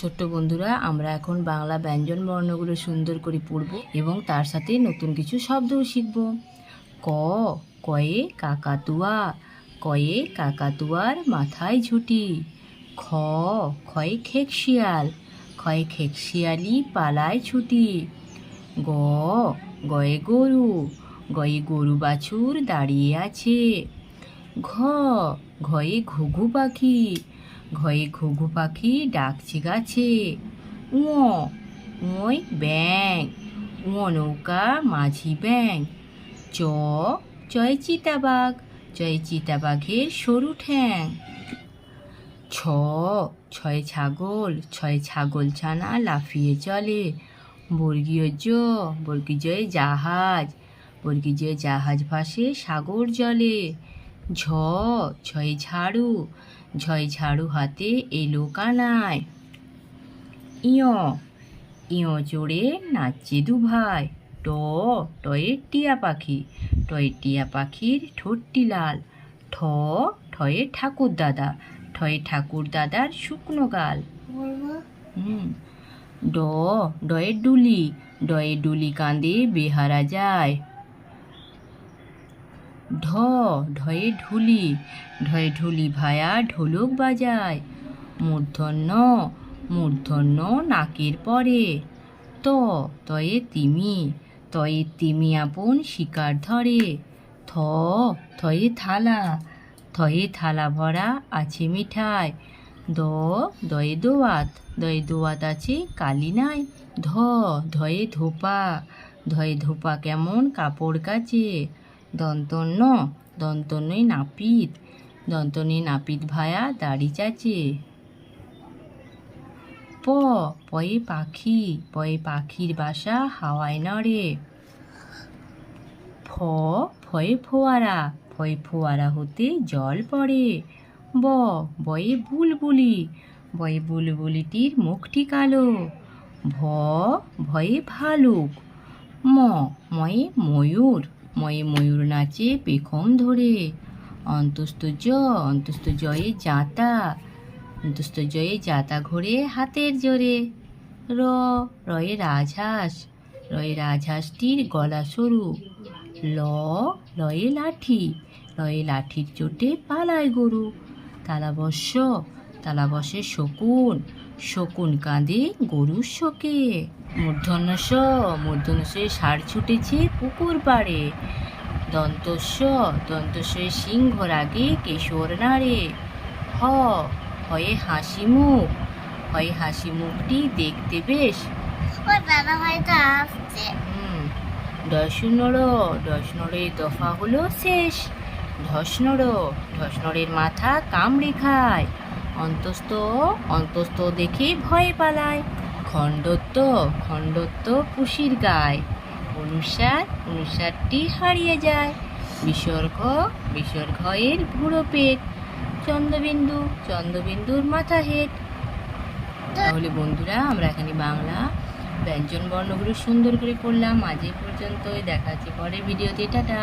ছোট্ট বন্ধুরা, আমরা এখন বাংলা ব্যঞ্জন বর্ণগুলো সুন্দর করে পড়ব এবং তার সাথে নতুন কিছু শব্দও শিখব। ক, কয়ে কাকাতুয়া, কয়ে কাকাতুয়ার মাথায় ঝুটি। খ খয়ে খেক শিয়াল খয়ে খেক শিয়ালি পালায় ছুটি। গ, গয়ে গরু গয়ে গরু বাছুর দাঁড়িয়ে আছে। ঘ, ঘয়ে ঘুঘু পাখি ঘয়ে ঘুঘু পাখি ডাকছে গাছে, উঁ উঁয় ব্যাং উঁ, নৌকা মাঝি ব্যাং চ চয় চিতাবাঘ চয় চিতাবাঘের সরু ঠ্যাং, ছ, ছয় ছাগল ছয় ছাগল ছানা লাফিয়ে চলে, বর্গীয় জ বর্গী জয় জাহাজ বর্গী জয় জাহাজ ভাসে সাগর জলে ঝ ছয় ঝাড়ু, ঝয় ঝাড়ু হাতে এলো কানায়। ইয় ইয় জোরে নাচছে দু ভাই ট টয়ের টিয়া পাখি টয়ের টিয়া পাখির ঠোঁটটি লাল। ঠ, ঠয়ে ঠাকুর দাদা, ঠয়ে ঠাকুর দাদার শুকনো গাল। ড ডয়ের ডুলি ডয়ের ডুলি কাঁদে বেহারা যায়। ঢ, ঢয়ে ঢুলি ঢয়ে ঢুলি ভায়া ঢোলক বাজায়। মূর্ধন্য মূর্ধন্য নাকের পরে। ত, তয়ে তিমি তয়ে তিমি আপন শিকার ধরে। থ থয়ে থালা থয়ে থালা ভরা আছে মিঠাই দ, দয়ে দোয়াত দয়ে দোয়াত আছে কালি নাই ধ, ধয়ে ধোপা ধয়ে ধোপা কেমন কাপড় কাচে। দন্তন্য, দন্তন্যই নাপিত। দন্তনে নাপিত ভায়া, দাড়ি চাচে। প, পয়ে পাখি, পয়ে পাখির বাসা হাওয়ায় নড়ে। ফ, ফয়ে ফোয়ারা ফয়ে ফোয়ারা হতে জল পড়ে। ব, বয়ে বুলবুলি, বয়ে বুলবুলিটির মুখটি কালো। ভ, ভয়ে ভালুক, ম, ময়ে ময়ূর। ময়ে ময়ূর নাচে পেখম ধরে অন্তস্থ জ অন্তস্থ জয়ে জাঁতা অন্তস্থ জয়ে জাঁতা ঘোরে হাতের জোরে। র রয়ে রাজহাঁস রয়ে রাজহাঁসটির গলা সরু ল লয়ে লাঠি লয়ে লাঠির চোটে পালায় গরু। তালাবস্য তালাবস্যে শকুন। শকুন কাঁদে গরুর শোকে। মূর্ধন্য স মূর্ধন্য সার ছুটেছে পুকুর পাড়ে। দন্তস্ব দন্তস্বয়ে সিংহ রাগে কেশর নাড়ে। হ হয়ে হাসি মুখ হয় হাসি মুখটি দেখতে বেশ। দাদা আসছে। হুম নড় দফা হলো শেষ। ধস নড় ধস নড়ের মাথা কামড়ে খায়। অন্তস্থ অন্তস্থ দেখে ভয়ে পালায়। খণ্ডত্ব খণ্ডত্ব পুষির গায়। অনুসার, অনুসারটি হারিয়ে যায়। বিসর্গ বিসর্গ এর ভুড়ো পেট। চন্দ্রবিন্দু, চন্দ্রবিন্দুর মাথা হেট। তাহলে বন্ধুরা, আমরা এখানে বাংলা ব্যঞ্জন বর্ণগুলো সুন্দর করে পড়লাম। আজ পর্যন্তই। দেখা হচ্ছে পরের ভিডিওতে। টাটা!